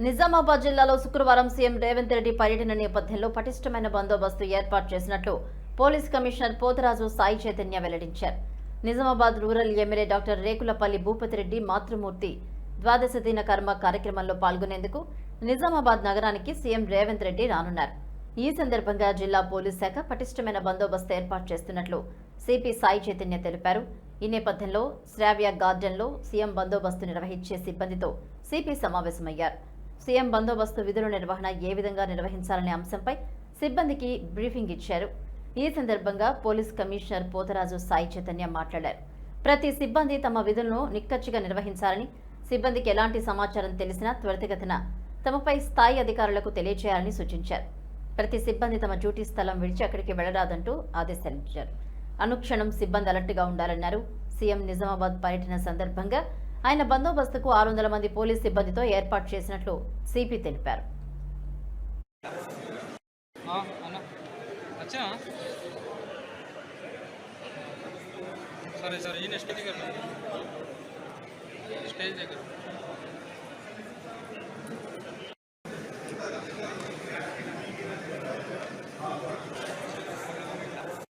నిజామాబాద్ జిల్లాలో శుక్రవారం సీఎం రేవంత్ రెడ్డి పర్యటన నేపథ్యంలో పటిష్టమైన బందోబస్తు ఏర్పాటు చేసినట్లు పోలీస్ కమిషనర్ పోతరాజు సాయి చైతన్య వెల్లడించారు. Nizamabad rural MLA doctor Rekulapalli Bhupathi Reddy మాతృమూర్తి ద్వాదశ దిన కర్మ కార్యక్రమంలో పాల్గొనేందుకు నిజామాబాద్ నగరానికి సీఎం రేవంత్ రెడ్డి రానున్నారు. ఈ సందర్భంగా జిల్లా పోలీస్ శాఖ పటిష్టమైన బందోబస్తు ఏర్పాటు చేస్తున్నట్లు సిపి సాయి చైతన్య తెలిపారు. ఈ నేపథ్యంలో శ్రావ్య గార్డెన్లో సీఎం బందోబస్తు నిర్వహించే సిబ్బందితో సిపి సమావేశమయ్యారు. సీఎం బందోబస్తు విధుల నిర్వహణ ఏ విధంగా నిర్వహించాలనే అంశంపై సిబ్బందికి బ్రీఫింగ్ ఇచ్చారు. ఈ సందర్భంగా పోలీస్ కమిషనర్ పోతరాజు సాయి చైతన్య మాట్లాడారు. ప్రతి సిబ్బంది తమ విధులను నిక్కచ్చిగా నిర్వహించాలని సిబ్బందికి ఎలాంటి సమాచారం తెలిసినా త్వరితగతిన తమపై స్థాయి అధికారులకు తెలియజేయాలని సూచించారు. ప్రతి సిబ్బంది తమ డ్యూటీ స్థలం విడిచి అక్కడికి వెళ్ళరాదంటూ ఆదేశాలిచ్చారు అనుక్షణం సిబ్బంది అలర్ట్గా ఉండాలన్నారు. సీఎం నిజామాబాద్ పర్యటన సందర్భంగా ఆయన బందోబస్తుకు ఆరు వందల మంది పోలీస్ సిబ్బందితో ఏర్పాటు చేసినట్లు సిపి తెలిపారు. సరే సరే స్టేజ్ దగ్గర.